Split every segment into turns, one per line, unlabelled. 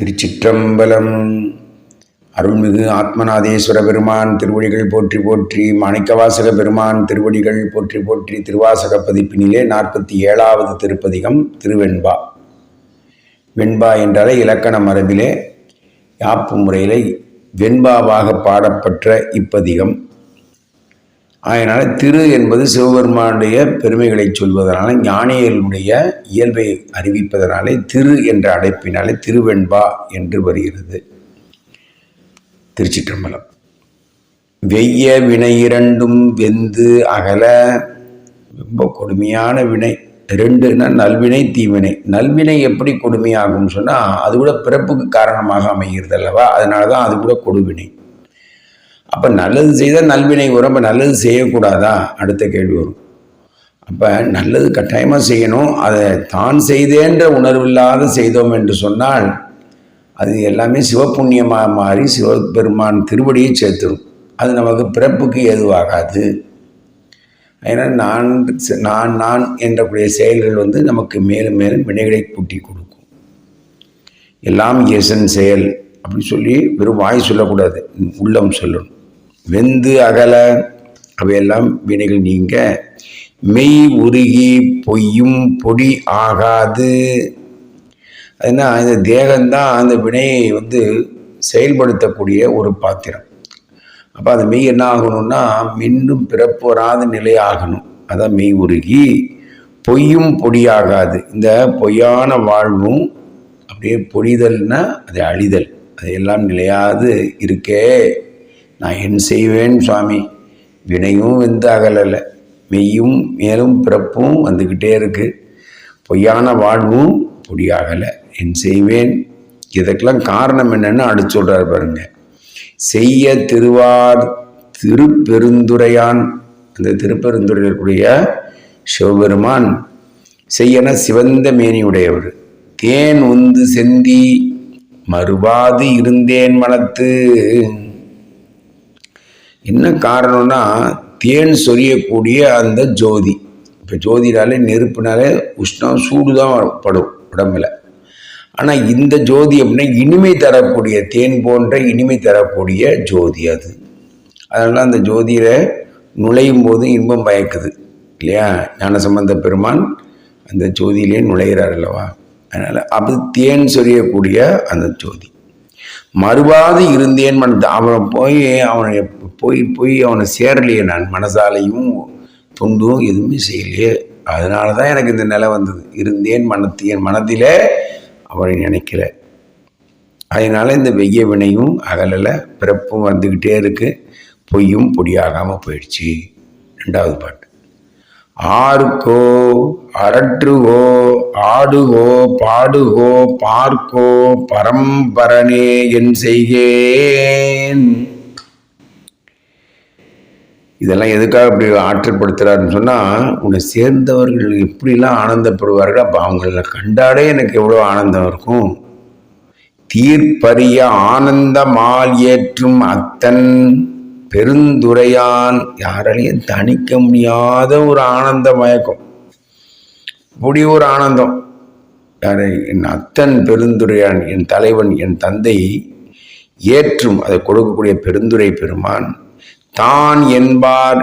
திருச்சிற்றம்பலம். அருள்மிகு ஆத்மநாதேஸ்வர பெருமான் திருவடிகள் போற்றி போற்றி மாணிக்கவாசக பெருமான் திருவடிகள் போற்றி போற்றி திருவாசக பதிப்பினிலே நாற்பத்தி ஏழாவது திருப்பதிகம் திருவெண்பா. வெண்பா என்றாலே இலக்கண மரபிலே யாப்பு முறையிலே வெண்பாவாக பாடப்பட்ட இப்பதிகம். அதனால் திரு என்பது சிவபெருமானுடைய பெருமைகளை சொல்வதனால ஞானியர்களுடைய இயல்பை அறிவிப்பதனாலே திரு என்ற அழைப்பினாலே திருவெண்பா என்று வருகிறது. திருச்சிற்றம்பலம். வெய்ய வினை இரண்டும் வெந்து அகல ரொம்ப கொடுமையான வினை. ரெண்டுன்னா நல்வினை தீவினை. நல்வினை எப்படி கொடுமையாகும்னு சொன்னால் அது கூட பிறப்புக்கு காரணமாக அமைகிறது அல்லவா அதனால தான் அது கூட கொடுவினை. அப்போ நல்லது செய்தால் நல்வினை வரும். அப்போ நல்லது செய்யக்கூடாதா? அடுத்த கேள்வி வரும். அப்போ நல்லது கட்டாயமாக செய்யணும். அதை தான் செய்தேன்ற உணர்வில்லாத செய்தோம் என்று சொன்னால் அது எல்லாமே சிவப்புண்ணியமாக மாறி சிவபெருமான் திருவடியை சேர்த்துடும் அது நமக்கு பிறப்புக்கு ஏதுவாகாது. அதனால் நான் நான் நான் என்றக்கூடிய செயல்கள் வந்து நமக்கு மேலும் மேலும் வினைகளை கூட்டி கொடுக்கும். எல்லாம் இயசன் செயல் அப்படின்னு சொல்லி வெறும் வாய் சொல்லக்கூடாது. உள்ளம் சொல்லணும். வெந்து அகல அவையெல்லாம் வினைகள் நீங்க. மெய் உருகி பொய்யும் பொடி ஆகாது. அதுனா இந்த தேகம்தான் அந்த வினையை வந்து செயல்படுத்தக்கூடிய ஒரு பாத்திரம். அப்போ அந்த மெய் என்ன ஆகணும்னா மீண்டும் பிறப்பு வராத நிலை ஆகணும். அதான் மெய் உருகி பொய்யும் பொடியாகாது இந்த பொய்யான வாழ்வும் அப்படியே பொழிதல்னா அது அழிதல். அதையெல்லாம் நிலையாது இருக்கே. நான் என் செய்வேன் சுவாமி. வினையும் வெந்து அகலலை மெய்யும் மேலும் பிறப்பும் வந்துக்கிட்டே இருக்குது பொய்யான வாழ்வும் பொடியாகலை என் செய்வேன். இதற்கெல்லாம் காரணம் என்னன்னு அடிச்சு சொல்கிறார் பாருங்க. செய்ய திருவார் திருப்பெருந்துரையான். அந்த திருப்பெருந்துறையில் இருக்கக்கூடிய சிவபெருமான் செய்யன சிவந்த மேனியுடையவர். தேன் உந்து செந்தி மறுவாது இருந்தேன் மனத்து. என்ன காரணம்னா தேன் சொரியக்கூடிய அந்த ஜோதி. இப்போ ஜோதினாலே நெருப்புனாலே உஷ்ணம் சூடு தான் படும் உடம்புல. ஆனால் இந்த ஜோதி அப்படின்னா இனிமை தரக்கூடிய தேன் போன்ற இனிமை தரக்கூடிய ஜோதி அது. அதனால் அந்த ஜோதியில் நுழையும் போது இன்பம் பயக்குது. இல்லையா? ஞானசம்பந்த பெருமான் அந்த ஜோதியிலே நுழைகிறார் அல்லவா? அதனால் அது தேன் சொரியக்கூடிய அந்த ஜோதி. மறுவாது இருந்தேன் மன அவனை போய் அவனை போய் போய் அவனை சேரலையே நான் மனசாலையும் தொண்டும் எதுவுமே செய்யலையே. அதனால தான் எனக்கு இந்த நிலை வந்தது. இருந்தேன் மனத்து என் மனதில் அவனை நினைக்கல அதனால இந்த வெய்ய வினையும் அகலலை பிறப்பும் வந்துக்கிட்டே இருக்குது பொய்யும் பொடியாகாமல் போயிடுச்சு. ரெண்டாவது பாட்டு. ஆர்கோ அரற்றுகோ ஆடுகோ பாடுகோ பார்க்கோ பரம்பரனே என் செய்கேன். இதெல்லாம் எதுக்காக இப்படி ஆற்றப்படுத்துகிறாருன்னு சொன்னால் உன்னை சேர்ந்தவர்கள் எப்படிலாம் ஆனந்தப்படுவார்கள் அப்போ அவங்கள கண்டாடே எனக்கு எவ்வளோ ஆனந்தம் இருக்கும். தீர்ப்பரிய ஆனந்த மால் ஏற்றும் அத்தன் பெருந்துரையான் யாராலையும் தணிக்க முடியாத ஒரு ஆனந்த மயக்கம். இப்படி ஒரு ஆனந்தம். யாரை? என் அத்தன் பெருந்துரையான் என் தலைவன் என் தந்தை ஏற்றும் அதை கொடுக்கக்கூடிய பெருந்துரை பெருமான் தான் என்பார்.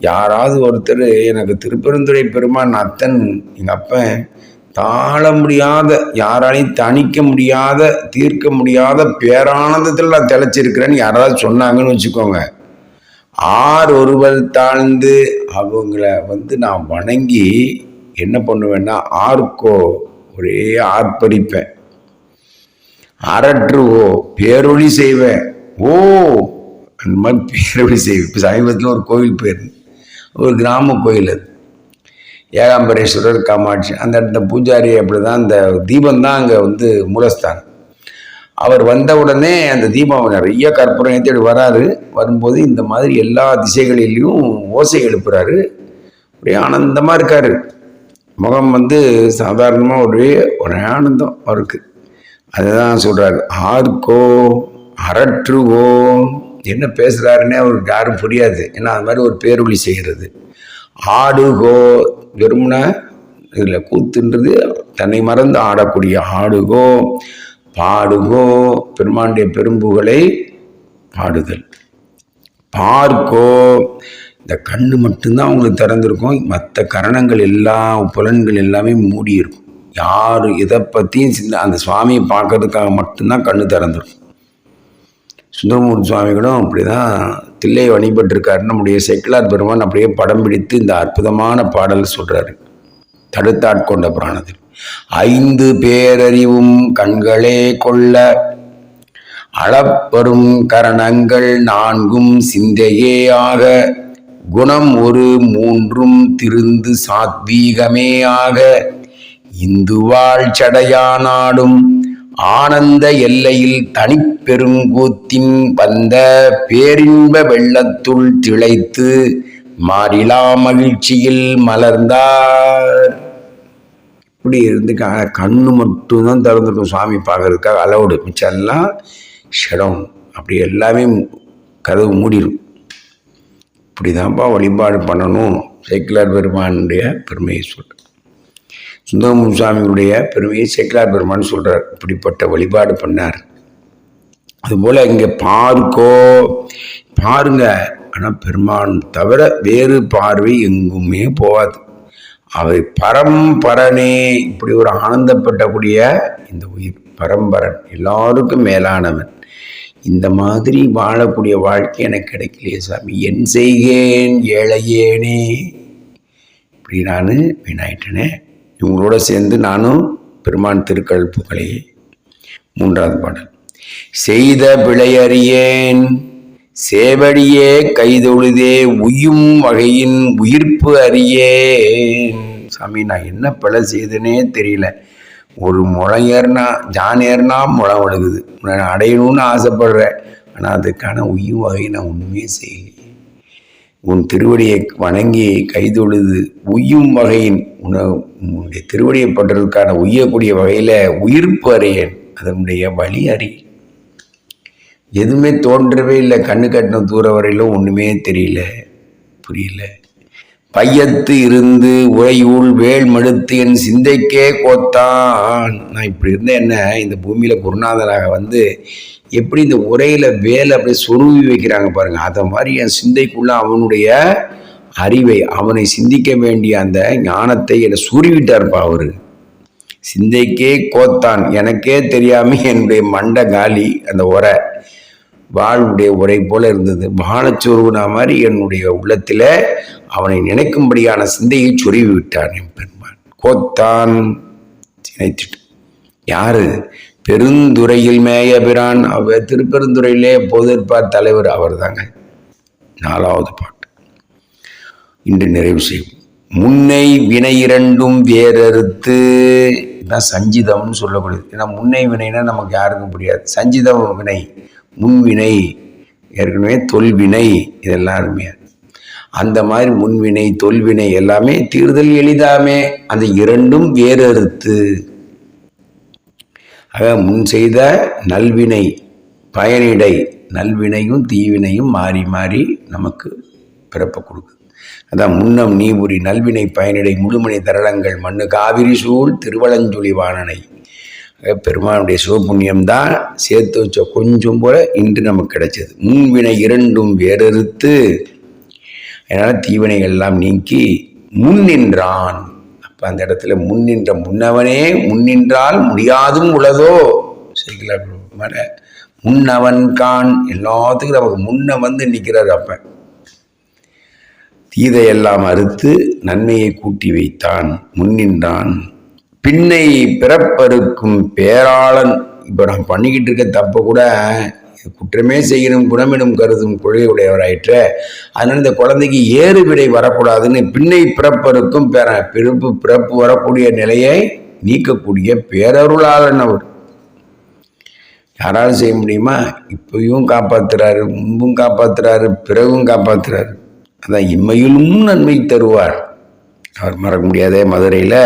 யாராவது ஒருத்தர் எனக்கு திருப்பெருந்துறை பெருமான் அத்தன் எங்கள் அப்பன் தாழ முடியாத யாராலையும் தணிக்க முடியாத தீர்க்க முடியாத பேரானந்தத்தில் நான் தெளிச்சிருக்கிறேன்னு யாராவது சொன்னாங்கன்னு வச்சுக்கோங்க. ஆர் ஒருவர் தாழ்ந்து அவங்கள வந்து நான் வணங்கி என்ன பண்ணுவேன்னா ஆர்க்கோ ஒரே ஆர்ப்பரிப்பேன். அரற்றுவோ பேரொழி செய்வேன். ஓ அந்த மாதிரி பேரொழி செய்வேன். இப்போ சமீபத்தில் ஒரு கோவில் பேர் ஒரு கிராம கோயில் அது. ஏகாம்பரேஸ்வரர் காமாட்சி அந்த இடத்த பூஜாரி அப்படி தான் அந்த தீபம் தான் அங்கே வந்து மூலஸ்தானம். அவர் வந்த உடனே அந்த தீபம் நிறைய கற்பூரம் ஏற்றி வராரு. வரும்போது இந்த மாதிரி எல்லா திசைகளிலையும் ஓசை எழுப்புறாரு. ஒரே ஆனந்தமாக இருக்கார். முகம் வந்து சாதாரணமாக ஒரே ஒரே ஆனந்தம் அவருக்கு. அதுதான் சொல்கிறாரு ஆர்க்கோ அரற்றுவோ. என்ன பேசுகிறாருன்னே அவருக்கு யாரும் புரியாது. ஏன்னா அது மாதிரி ஒரு பேரொழி செய்கிறது ஆடுகோ. வெறும்னா இதில் கூத்துன்றது தன்னை மறந்து ஆடக்கூடிய ஆடுகோ. பாடுகோ பெருமாண்டிய பெரும்புகளை பாடுதல். பார்க்கோ. இந்த கண்ணு மட்டும்தான் அவங்களுக்கு திறந்திருக்கும். மற்ற கரணங்கள் எல்லா புலன்கள் எல்லாமே மூடி இருக்கும் யார் இதை பற்றியும் சின்ன அந்த சுவாமியை பார்க்கறதுக்காக மட்டும்தான் கண்ணு திறந்துருக்கும். சுந்தரமூர்த்தி சுவாமிகளும் அப்படி தான் தில்லை வழிபட்டிருக்காரு நம்முடைய செக்கிலார் பெருமான் அப்படியே படம் பிடித்து இந்த அற்புதமான பாடல் சொல்கிறாரு தடுத்தாட்கொண்ட பிராணத்தில். ஐந்து பேரறிவும் கண்களே கொள்ள. அளப்பெரும் கரணங்கள் நான்கும் சிந்தையேயாக குணம் ஒரு மூன்றும் திருந்து சாத்வீகமேயாக. இந்துவாழ் சடையானாடும் ஆனந்த எல்லையில் தனிப்பெருங்கூத்தின் வந்த பேரின்ப வெள்ளத்துள் திளைத்து மாறிலா மகிழ்ச்சியில் மலர்ந்தார். இப்படி இருந்து க- கண்ணு மட்டும்தான் திறந்துருக்கும். சுவாமி பார்க்கறதுக்காக அலவுடு மிச்சம் எல்லாம் ஷடம் அப்படி எல்லாமே கதவு மூடிடும் இப்படிதான்ப்பா வழிபாடு பண்ணணும். சேக்கிலார் பெருமானுடைய பெருமையை சொல்கிறேன் சுந்தரமு சுவாமியுடைய பெருமையை சேக்கிலார் பெருமான் சொல்கிறார் இப்படிப்பட்ட வழிபாடு பண்ணார். அதுபோல் இங்கே பார்க்கோ பாருங்க. ஆனால் பெருமான் தவிர வேறு பார்வை எங்குமே போகாது. அவை பரம்பரனே இப்படி ஒரு ஆனந்தப்பட்டக்கூடிய இந்த உயிர் பரம்பரன் எல்லாருக்கும் மேலானவன். இந்த மாதிரி வாழக்கூடிய வாழ்க்கை எனக்கு கிடைக்கலையே சாமி. என் செய்கேன் ஏழையேனே. இப்படி நான் வீணாயிட்டேனே. இவங்களோட சேர்ந்து நானும் பெருமான் திருக்கல் புகழையே மூன்றாவது பாடல். செய்த பிழையறியேன் சேவடியே கைதொழுதே உயும் வகையின் உயிர்ப்பு அறியேன் சாமி நான் என்ன பிழை செய்தனே தெரியல. ஒரு முளம் ஏறினா ஜான் ஏறினா முளம் விழுகுது நான் அடையணும்னு ஆசைப்படுறேன். ஆனால் அதுக்கான உயும் வகையை நான் ஒன்றுமே செய்யலை. உன் திருவடியை வணங்கி கைதொழுது உய்யும் வகையின் உன உன்னுடைய திருவடியை பட்டதற்கான உய்யக்கூடிய வகையில் உயிர்ப்பு அறியேன். அதனுடைய வழி அறியேன். எதுவுமே தோன்றவே இல்லை. கண்ணு கட்டின தூரம் வரையிலும் ஒன்றுமே தெரியல. புரியல. பையத்து இருந்து உழையூள் வேல் மடுத்து என் சிந்தைக்கே கோத்தான். நான் இப்படி இருந்தேன் என்ன? இந்த பூமியில் குருநாதனாக வந்து எப்படி இந்த உரையில் வேலை அப்படியே சொருவி வைக்கிறாங்க பாருங்கள் அதை மாதிரி என் சிந்தைக்குள்ளே அவனுடைய அறிவை அவனை சிந்திக்க வேண்டிய அந்த ஞானத்தை என்னை சுருவிட்டார்ப்பா அவர். சிந்தைக்கே கோத்தான். எனக்கே தெரியாமல் என்னுடைய மண்டை காலி அந்த உரை. வாழ்வுடைய உரை போல இருந்தது. வானச்சொருவனா மாதிரி என்னுடைய உள்ளத்தில் அவனை நினைக்கும்படியான சிந்தையை சொருவி விட்டான் என் பெருமான். கோத்தான் நினைத்துட்டு யாரு? பெருந்துறையில் மேய பிரான். அவ திருப்பெருந்துறையிலே எப்போது தலைவர் அவர் தாங்க நாலாவது பாட்டு. இன்று நிறைவு செய்வோம். முன்னை வினை இரண்டும் வேறறுத்து. இதான் சஞ்சிதம்னு சொல்லக்கூடியது ஏன்னா முன்னை வினைனா நமக்கு யாருக்கும் புரியாது. சஞ்சிதம் வினை முன்வினை ஏற்கனவே தொல்வினை இதெல்லாம் அருமையா அந்த மாதிரி முன்வினை தொல்வினை எல்லாமே தீர்தல் எளிதாமே. அந்த இரண்டும் வேறறுத்து. ஆக முன் செய்த நல்வினை பயனிடை நல்வினையும் தீவினையும் மாறி மாறி நமக்கு பிறப்ப கொடுக்குது. அதான் முன்னம் நீபுரி நல்வினை பயனிடை முழுமணி தரளங்கள் மண்ணு காவிரி சூழ் திருவளஞ்சுழி வாணனை பெருமானுடைய சிவபுண்ணியம் தான் சேர்த்து வச்ச கொஞ்சம் போல இன்று நமக்கு கிடைச்சது. முன்வினை இரண்டும் வேறறுத்து அதனால் தீவினைகள் எல்லாம் நீக்கி முன் நின்றான். அப்போ அந்த இடத்துல முன் நின்ற முன்னவனே முன்னின்றால் முடியாதும் உளதோ? சரிங்களா மன முன்னவன் கான். எல்லாத்துக்கும் நமக்கு முன்ன வந்து நிற்கிறார் அப்போ. தீதையெல்லாம் அறுத்து நன்மையை கூட்டி வைத்தான். முன்னின்றான். பின்னை பிறப்பறுக்கும் பேராளன். இப்போ நான் பண்ணிக்கிட்டு இருக்க தப்பை கூட குற்றமே செய்யணும் குணமிடும் கருதும் கொள்கையுடையவராயிற்று. அதனால் இந்த குழந்தைக்கு ஏறு விடை வரக்கூடாதுன்னு பின்னை பிறப்பறுக்கும் பேர பிறப்பு பிறப்பு வரக்கூடிய நிலையை நீக்கக்கூடிய பேரருளாளன் அவர். யாராலும் செய்ய முடியுமா? இப்பயும் காப்பாத்துறாரு முன்பும் காப்பாத்துறாரு பிறகும் காப்பாத்துறாரு. அதான் இம்மையிலும் நன்மை தருவார். அவர் மறக்க முடியாதே மதுரையில்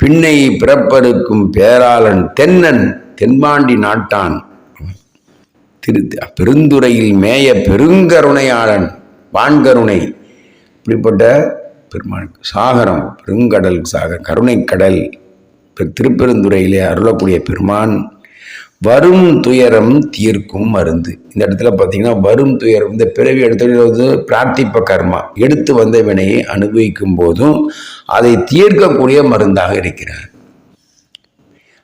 பின்னை பிறப்பறுக்கும் பேராளன் தென்னன் தென்பாண்டி நாட்டான். திரு பெருந்துறையில் மேய பெருங்கருணையாளன் வான்கருணை. இப்படிப்பட்ட பெருமான் சாகரம் பெருங்கடல் சாகர் கருணைக்கடல் திருப்பெருந்துறையிலே அருளக்கூடிய பெருமான் வரும் துயரம் தீர்க்கும் மருந்து. இந்த இடத்துல பார்த்தீங்கன்னா வரும் துயரம் இந்த பிறவி இடத்துல வந்து பிரார்த்திப்ப கர்மா. எடுத்து வந்த வினையை அனுபவிக்கும் போதும் அதை தீர்க்கக்கூடிய மருந்தாக இருக்கிறார்.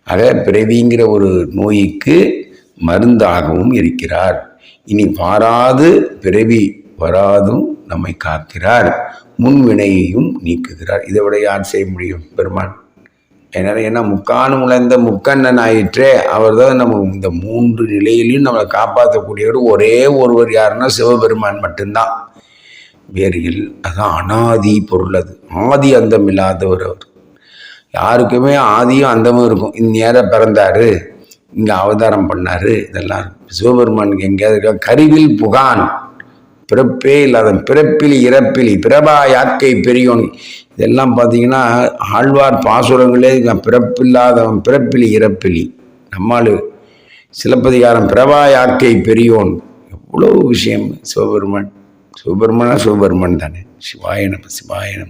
ஆக பிறவிங்கிற ஒரு நோய்க்கு மருந்தாகவும் இருக்கிறார். இனி வாராது பிறவி வராதும் நம்மை காக்கிறார். முன்வினையையும் நீக்குகிறார். இதை விட யார் செய்ய முடியும் பெருமான் ஏன்னா ஏன்னா முக்கானும் உழைந்த முக்கண்ணன் ஆயிற்றே அவர் தான் நம்ம இந்த மூன்று நிலையிலையும் நம்மளை காப்பாற்றக்கூடியவர். ஒரே ஒருவர் யாருன்னா சிவபெருமான் மட்டும்தான். வேறு இல் அதுதான் அனாதி பொருள் அது. ஆதி அந்தம் இல்லாதவர் அவர். யாருக்குமே ஆதியும் அந்தமும் இருக்கும். இந்நேரம் பிறந்தார் பிறந்தாரு இங்கே அவதாரம் பண்ணார் இதெல்லாம் சிவபெருமானுக்கு எங்கேயாவது இருக்கா? கருவில் புகான். பிறப்பே இல்லாத பிறப்பிலி இறப்பிலி பிரபா யாக்கை பெரியோன். இதெல்லாம் பார்த்தீங்கன்னா ஆழ்வார் பாசுரங்களே பிறப்பில்லாதவன் பிறப்பிலி இறப்பிலி. நம்மால் சிலப்பதிகாரம் பிரபாயாக்கை பெரியோன். எவ்வளோ விஷயம். சிவபெருமான். சிவபெருமானா சிவபெருமான் தானே. சிவாய நம சிவாய நம.